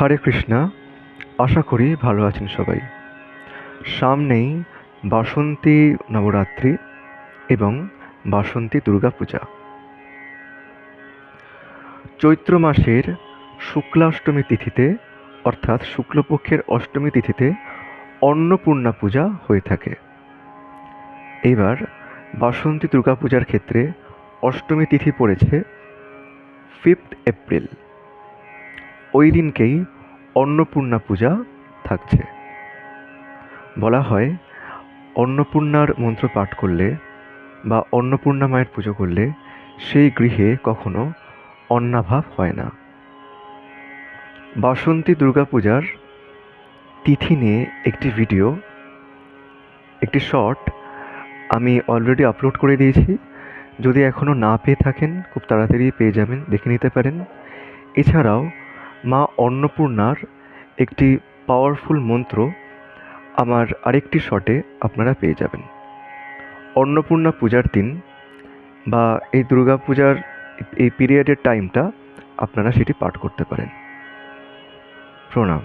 হরে কৃষ্ণা, আশা করি ভালো আছেন সবাই। সামনেই বাসন্তী নবরাত্রি এবং বাসন্তী দুর্গাপূজা। চৈত্র মাসের শুক্লাষ্টমী তিথিতে, অর্থাৎ শুক্লপক্ষের অষ্টমী তিথিতে অন্নপূর্ণা পূজা হয়ে থাকে। এবার বাসন্তী দুর্গাপূজার ক্ষেত্রে অষ্টমী তিথি পড়েছে ফিফথ এপ্রিল। ওই দিনকেই অন্নপূর্ণা পূজা থাকছে। বলা হয়, অন্নপূর্ণার মন্ত্র পাঠ করলে বা অন্নপূর্ণা মায়ের পুজো করলে সেই গৃহে কখনো অন্নাভাব হয় না। বাসন্তী দুর্গাপূজার তিথি নিয়ে একটি ভিডিও, একটি শর্ট আমি অলরেডি আপলোড করে দিয়েছি। যদি এখনও না পেয়ে থাকেন, খুব তাড়াতাড়ি পেয়ে যাবেন, দেখে নিতে পারেন। এছাড়াও মা অন্নপূর্ণার একটি পাওয়ারফুল মন্ত্র আমার আরেকটি শটে আপনারা পেয়ে যাবেন। অন্নপূর্ণা পূজার দিন বা এই দুর্গা পূজার এই পিরিয়ডের টাইমটা আপনারা সেটি পাঠ করতে পারেন। প্রণাম।